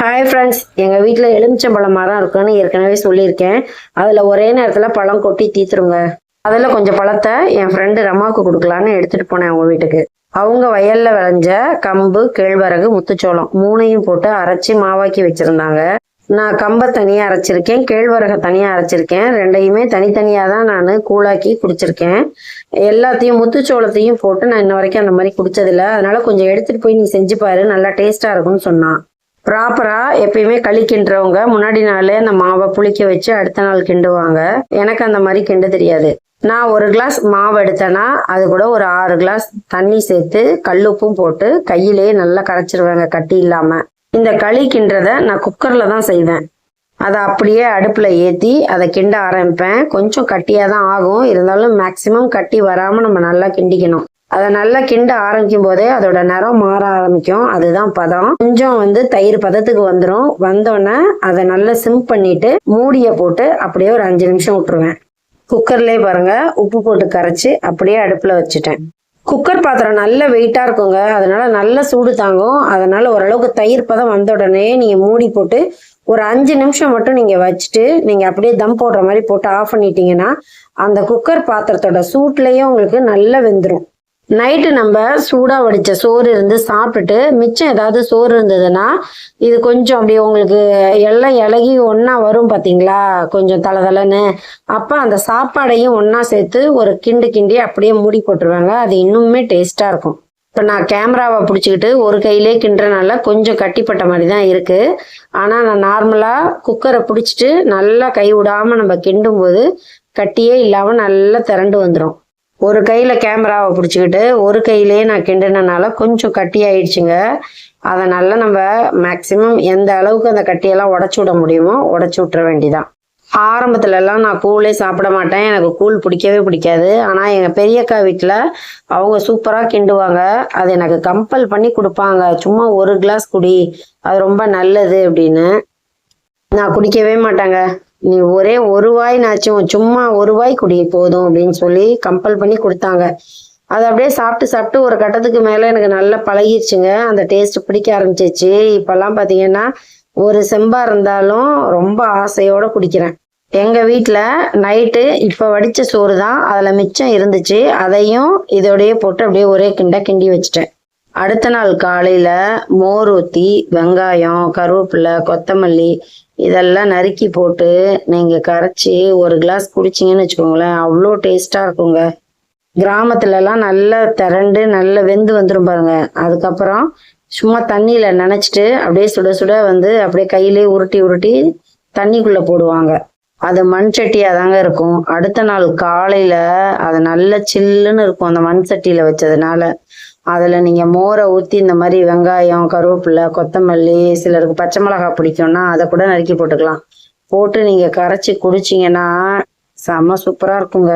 Hi friends எங்கள் வீட்டில் எலுமிச்சம்பழம் மரம் இருக்குன்னு ஏற்கனவே சொல்லியிருக்கேன். அதில் ஒரே நேரத்தில் பழம் கொட்டி தீத்துருங்க. அதில் கொஞ்சம் பழத்தை என் ஃப்ரெண்டு ரமாவுக்கு கொடுக்கலான்னு எடுத்துகிட்டு போனேன் அவங்க வீட்டுக்கு. அவங்க வயலில் விளைஞ்ச கம்பு கேழ்வரகு முத்துச்சோளம் மூணையும் போட்டு அரைச்சி மாவாக்கி வச்சுருந்தாங்க. நான் கம்பை தனியாக அரைச்சிருக்கேன் கேழ்வரகை தனியாக அரைச்சிருக்கேன். ரெண்டையுமே தனித்தனியாக தான் நான் கூழாக்கி குடிச்சிருக்கேன். எல்லாத்தையும் முத்துச்சோளத்தையும் போட்டு நான் இன்ன வரைக்கும் அந்த மாதிரி குடிச்சதில்லை. அதனால் கொஞ்சம் எடுத்துகிட்டு போய் நீ செஞ்சு பாரு. நல்லா டேஸ்ட்டாக இருக்கும்னு சொன்னான். ப்ராப்பராக எப்பயுமே களி கிண்டுறவங்க முன்னாடி நாளே அந்த மாவை புளிக்க வச்சு அடுத்த நாள் கிண்டுவாங்க. எனக்கு அந்த மாதிரி கிண்ட தெரியாது. நான் ஒரு கிளாஸ் மாவு எடுத்தேன்னா அது கூட ஒரு ஆறு கிளாஸ் தண்ணி சேர்த்து கல்லுப்பும் போட்டு கையிலேயே நல்லா கரைச்சிருவேங்க கட்டி இல்லாமல் இந்த களி கிண்டுறத நான் குக்கரில் தான் செய்வேன். அதை அப்படியே அடுப்பில் ஏற்றி அதை கிண்ட ஆரம்பிப்பேன். கொஞ்சம் கட்டியாக தான் ஆகும். இருந்தாலும் மேக்சிமம் கட்டி வராமல் நம்ம நல்லா கிண்டிக்கணும். அதை நல்லா கிண்ட ஆரம்பிக்கும் போதே அதோட நிறம் மாற ஆரம்பிக்கும். அதுதான் பதம். கொஞ்சம் வந்து தயிர் பதத்துக்கு வந்துடும் வந்தோடனே அதை நல்லா சிம் பண்ணிட்டு மூடியை போட்டு அப்படியே ஒரு அஞ்சு நிமிஷம் விட்டுருவேன். குக்கர்லேயே பாருங்க உப்பு போட்டு கரைச்சி அப்படியே அடுப்பில் வச்சுட்டேன். குக்கர் பாத்திரம் நல்ல வெயிட்டாக இருக்குங்க. அதனால நல்ல சூடு தாங்கும். அதனால ஓரளவுக்கு தயிர் பதம் வந்த உடனே நீங்கள் மூடி போட்டு ஒரு அஞ்சு நிமிஷம் மட்டும் நீங்கள் வச்சுட்டு நீங்கள் அப்படியே தம் போடுற மாதிரி போட்டு ஆஃப் பண்ணிட்டீங்கன்னா அந்த குக்கர் பாத்திரத்தோட சூட்லேயே உங்களுக்கு நல்லா வெந்துடும் நைட்டு நம்ம சூடாக வடித்த சோறு இருந்து சாப்பிட்டுட்டு மிச்சம் ஏதாவது சோறு இருந்ததுன்னா இது கொஞ்சம் அப்படி உங்களுக்கு எல்லாம் இலகி ஒன்றா வரும் பார்த்தீங்களா கொஞ்சம் தலை தலைன்னு. அப்போ அந்த சாப்பாடையும் ஒன்றா சேர்த்து ஒரு கிண்டு கிண்டி அப்படியே மூடி போட்டுருவாங்க. அது இன்னுமே டேஸ்ட்டாக இருக்கும். இப்போ நான் கேமராவை பிடிச்சிக்கிட்டு ஒரு கையிலே கிண்டுறனால கொஞ்சம் கட்டிப்பட்ட மாதிரி தான் இருக்குது ஆனால் நான் நார்மலாக குக்கரை பிடிச்சிட்டு நல்லா கை விடாமல் நம்ம கிண்டும் போது கட்டியே இல்லாமல் நல்லா திரண்டு வந்துடும் ஒரு கையில் கேமராவை பிடிச்சிக்கிட்டு ஒரு கையிலே நான் கிண்டினனால கொஞ்சம் கட்டி ஆயிடுச்சுங்க அதை நல்லா நம்ம மேக்சிமம் எந்த அளவுக்கு அந்த கட்டியெல்லாம் உடச்சி விட முடியுமோ உடச்சி விட்டுற வேண்டிதான். ஆரம்பத்துலலாம் நான் கூழே சாப்பிட மாட்டேன். எனக்கு கூழ் பிடிக்கவே பிடிக்காது. ஆனால் எங்கள் பெரியக்கா வீட்டில் அவங்க சூப்பராக கிண்டுவாங்க. அது எனக்கு கம்பல் பண்ணி கொடுப்பாங்க. சும்மா ஒரு கிளாஸ் குடி. அது ரொம்ப நல்லது அப்படின்னு. நான் குடிக்கவே மாட்டேங்க. நீ ஒரே ஒரு வாய்னாச்சும் சும்மா ஒரு வாய் குடி போதும் அப்படின்னு சொல்லி கம்பல் பண்ணி கொடுத்தாங்க. அதை அப்படியே சாப்பிட்டு சாப்பிட்டு ஒரு கட்டத்துக்கு மேலே எனக்கு நல்லா பழகிருச்சுங்க. அந்த டேஸ்ட் பிடிக்க ஆரம்பிச்சிச்சு. இப்போல்லாம் பார்த்தீங்கன்னா ஒரு செம்பா இருந்தாலும் ரொம்ப ஆசையோட குடிக்கிறேன். எங்கள் வீட்டில் நைட்டு இப்போ வடித்த சோறு தான். அதில் மிச்சம் இருந்துச்சு. அதையும் இதோடையே போட்டு அப்படியே ஒரே கிண்ட கிண்டி வச்சுட்டேன். அடுத்த நாள் காலையில் மோர் ஊற்றி வெங்காயம் கருவேப்பிலை கொத்தமல்லி இதெல்லாம் நறுக்கி போட்டு நீங்கள் கரைச்சி ஒரு கிளாஸ் குடிச்சிங்கன்னு வச்சுக்கோங்களேன் அவ்வளோ டேஸ்ட்டாக இருக்குங்க. கிராமத்துலலாம் நல்லா திரண்டு நல்லா வெந்து வந்துடும் பாருங்க. அதுக்கப்புறம் சும்மா தண்ணியில் நினச்சிட்டு அப்படியே சுட சுட வந்து அப்படியே கையிலே உருட்டி உருட்டி தண்ணிக்குள்ளே போடுவாங்க. அது மண் சட்டியாக தாங்க இருக்கும். அடுத்த நாள் காலையில் அது நல்ல சில்லுன்னு இருக்கும் அந்த மண் சட்டியில் வச்சதுனால. அதில் நீங்கள் மோரை ஊற்றி இந்த மாதிரி வெங்காயம் கருவேப்பிலை கொத்தமல்லி சிலருக்கு பச்சை மிளகாய் பிடிக்கும்னா அதை கூட நறுக்கி போட்டுக்கலாம். போட்டு நீங்கள் கரைச்சி குடிச்சிங்கன்னா செம்ம சூப்பராக இருக்குங்க.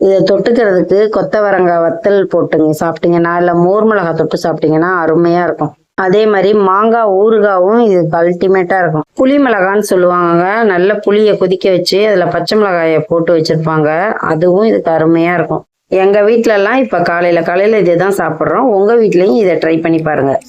இதை தொட்டுக்கிறதுக்கு கொத்தவரங்காய் வத்தல் போட்டுங்க. சாப்பிட்டீங்கன்னா இல்லை மோர் மிளகாய் தொட்டு சாப்பிட்டீங்கன்னா அருமையாக இருக்கும். அதே மாதிரி மாங்காய் ஊறுகாவும் இதுக்கு அல்டிமேட்டாக இருக்கும். புளி மிளகான்னு சொல்லுவாங்க நல்ல புளியை கொதிக்க வச்சு அதில் பச்சை மிளகாயை போட்டு வச்சுருப்பாங்க. அதுவும் இதுக்கு அருமையாக இருக்கும். எங்கள் வீட்டிலலாம் இப்போ காலையில் காலையில் இதை தான் சாப்பிட்றோம். உங்கள் வீட்லேயும் இதை ட்ரை பண்ணி பாருங்கள்